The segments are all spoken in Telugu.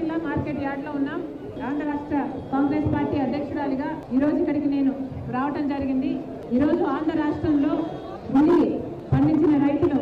జిల్లా మార్కెట్ యార్డ్లో ఉన్నాం ఆంధ్ర రాష్ట్ర కాంగ్రెస్ పార్టీ అధ్యక్షురాలిగా ఈరోజు ఇక్కడికి నేను రావటం జరిగింది. ఈరోజు ఆంధ్ర రాష్ట్రంలో ఉల్లి పండించిన రైతులు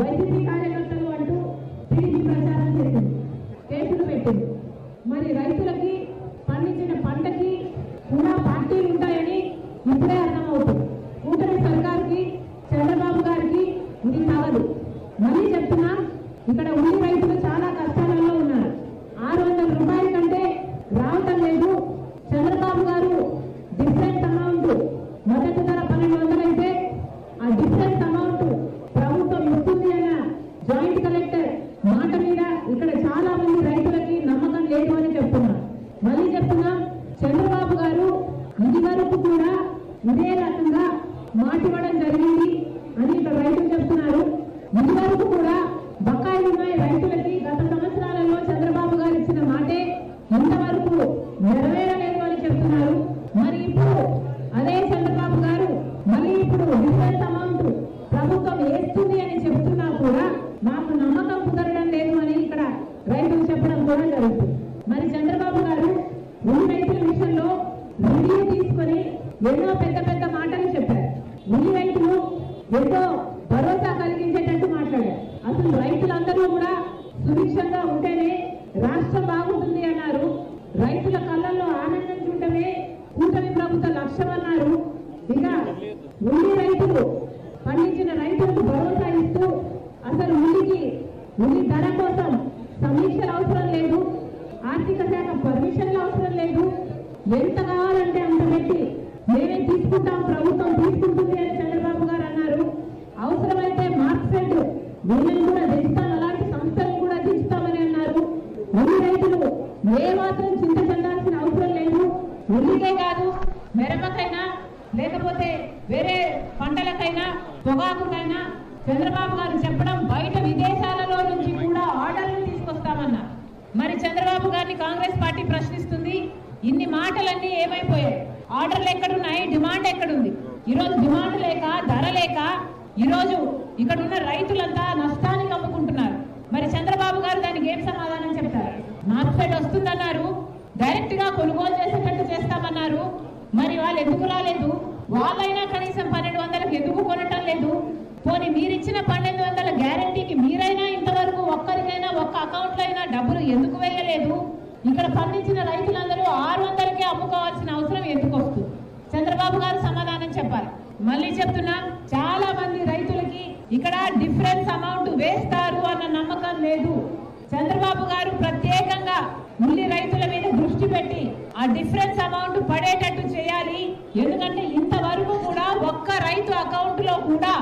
వైసీపీ ఇదే రకంగా మాట జరిగింది. అని ఇక్కడ రైతులు చెప్తున్నారు. ఇది వరకు కూడా బకాయిలు ఉన్నాయి రైతులకి. గత సంవత్సరాలలో చంద్రబాబు గారు ఇచ్చిన మాటే ఇంతవరకు నెరవేరలేదు అని చెప్తున్నారు. మరి ఇప్పుడు అదే చంద్రబాబు గారు మళ్ళీ ఇప్పుడు డిఫరెంట్ అమౌంట్ ప్రభుత్వం వేస్తుంది అని చెప్తున్నా కూడా మాకు నమ్మకం కుదరడం లేదు అని ఇక్కడ రైతులు చెప్పడం కూడా జరుగుతుంది. మరి ఎన్నో పెద్ద పెద్ద మాటలు చెప్పారు. ఉల్లి రైతులు ఎంతో భరోసా కలిగించేటట్టు మాట్లాడారు. అసలు రైతులందరూ కూడా సుభిక్షంగా ఉంటేనే రాష్ట్రం బాగుంటుంది అన్నారు. రైతుల కళ్ళల్లో ఆనందం చూడటమే కూటమి ప్రభుత్వ లక్ష్యం అన్నారు. ఇక ఉల్లి రైతులు పండించిన రైతులకు భరోసా ఇస్తూ అసలు ఉల్లికి ఉల్లి ధర కోసం సమీక్షలు అవసరం లేదు. ఆర్థిక శాఖ పర్మిషన్లు అవసరం లేదు. ఎంత కావాలంటే అంత పెట్టి మేమే తీసుకుంటాం ప్రభుత్వం తీసుకుంటుంది అని చంద్రబాబు గారు అన్నారు. అవసరమైతే మార్క్సెట్ వీళ్ళని కూడా తెస్తాం అలాంటి సంస్థలను కూడా తెస్తామని అన్నారు. ఉల్లి రైతులు ఏ మాత్రం చింత చెందాల్సిన అవసరం లేదు. ఉల్లికే కాదు మెరపకైనా లేకపోతే వేరే పంటలకైనా పొగాకుకైనా చంద్రబాబు గారు చెప్పడం బయట విదేశాలలో నుంచి కూడా ఆర్డర్లు తీసుకొస్తామన్నారు. మరి చంద్రబాబు గారిని కాంగ్రెస్ పార్టీ ప్రశ్నిస్తుంది ఇన్ని మాటలన్నీ ఏమైపోయాయి? ఆర్డర్లు ఎక్కడున్నాయి? డిమాండ్ ఎక్కడుంది? ఈరోజు డిమాండ్ లేక ధర లేక ఈరోజు ఇక్కడ ఉన్న రైతులంతా నష్టానికి అమ్ముకుంటున్నారు. మరి చంద్రబాబు గారు దానికి ఏం సమాధానం చెప్తారు? మార్కెట్ వస్తుందన్నారు. డైరెక్ట్గా కొనుగోలు చేసేటట్టు చేస్తామన్నారు. మరి వాళ్ళు ఎందుకు రాలేదు? వాళ్ళైనా కనీసం పన్నెండు వందలకు ఎందుకు కొనటం లేదు? పోనీ మీరిచ్చిన పన్నెండు వందల గ్యారంటీకి మీరైనా ఇంతవరకు ఒక్కరికైనా ఒక్క అకౌంట్లో అయినా డబ్బులు ఎందుకు వేయలేదు? ఇక్కడ పండించిన రైతులందరూ ఆరు వందలకే అమ్ముకోవాల్సిన అవసరం ఎందుకు వస్తుంది చంద్రబాబు గారు సమాధానం చెప్పాలి. మళ్ళీ చెప్తున్నా చాలా మంది రైతులకి ఇక్కడ డిఫరెన్స్ అమౌంట్ వేస్తారు అన్న నమ్మకం లేదు. చంద్రబాబు గారు ప్రత్యేకంగా ఉల్లి రైతుల మీద దృష్టి పెట్టి ఆ డిఫరెన్స్ అమౌంట్ పడేటట్టు చేయాలి. ఎందుకంటే ఇంతవరకు కూడా ఒక్క రైతు అకౌంట్లో కూడా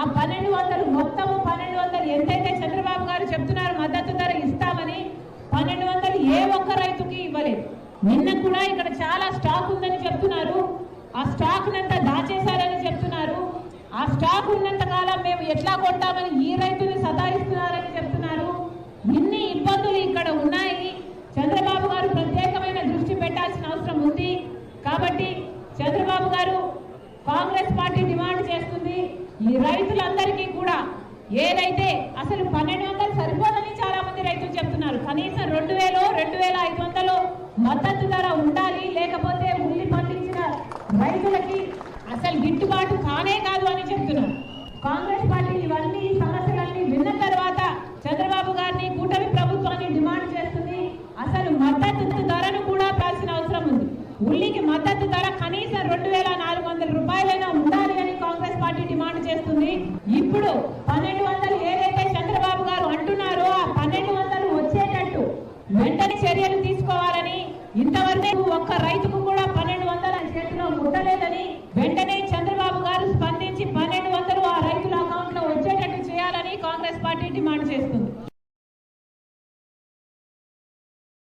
ఆ పన్నెండు వందలు మొత్తం పన్నెండు వందలు ఎంతైతే చంద్రబాబు గారు చెప్తున్నారు మద్దతు ధర ఇస్తామని పన్నెండు వందలు ఏ ఒక్క రైతుకి ఇవ్వలేదు. నిన్న కూడా ఇక్కడ చాలా స్టాక్ ఉందని ఆ స్టాక్నంతా దాచేశారని చెప్తున్నారు. ఆ స్టాక్ ఉన్నంత కాలం మేము ఎట్లా కొంటామని ఈ రైతుని సతాయిస్తున్నారని చెప్తున్నారు. ఇన్ని ఇబ్బందులు ఇక్కడ ఉన్నాయి. చంద్రబాబు గారు ప్రత్యేకమైన దృష్టి పెట్టాల్సిన అవసరం ఉంది. కాబట్టి చంద్రబాబు గారు కాంగ్రెస్ పార్టీ డిమాండ్ చేస్తుంది. ఈ రైతులందరికీ కూడా ఏదైతే అసలు పన్నెండు వందలు సరిపోదని చాలా మంది రైతులు చెప్తున్నారు. కనీసం రెండు వేలు రెండు వేల ఐదు వందలు మద్దతు ధర ఉండాలి రైతులకి అసలు గిట్టుబాటు కానే కాదు అని చెప్తున్నారు. కాంగ్రెస్ పార్టీ ఇవన్నీ సమస్యలన్నీ విన్న తర్వాత చంద్రబాబు గారిని కూటమి ప్రభుత్వాన్ని డిమాండ్ చేస్తుంది. అసలు మద్దతు ధరను కూడా పాల్సిన అవసరం ఉంది. ఉల్లికి మద్దతు ధర కనీసం రెండు వేల నాలుగు వందల రూపాయలైనా ఉండాలి అని కాంగ్రెస్ పార్టీ డిమాండ్ చేస్తుంది. ఇప్పుడు లేదని వెంటనే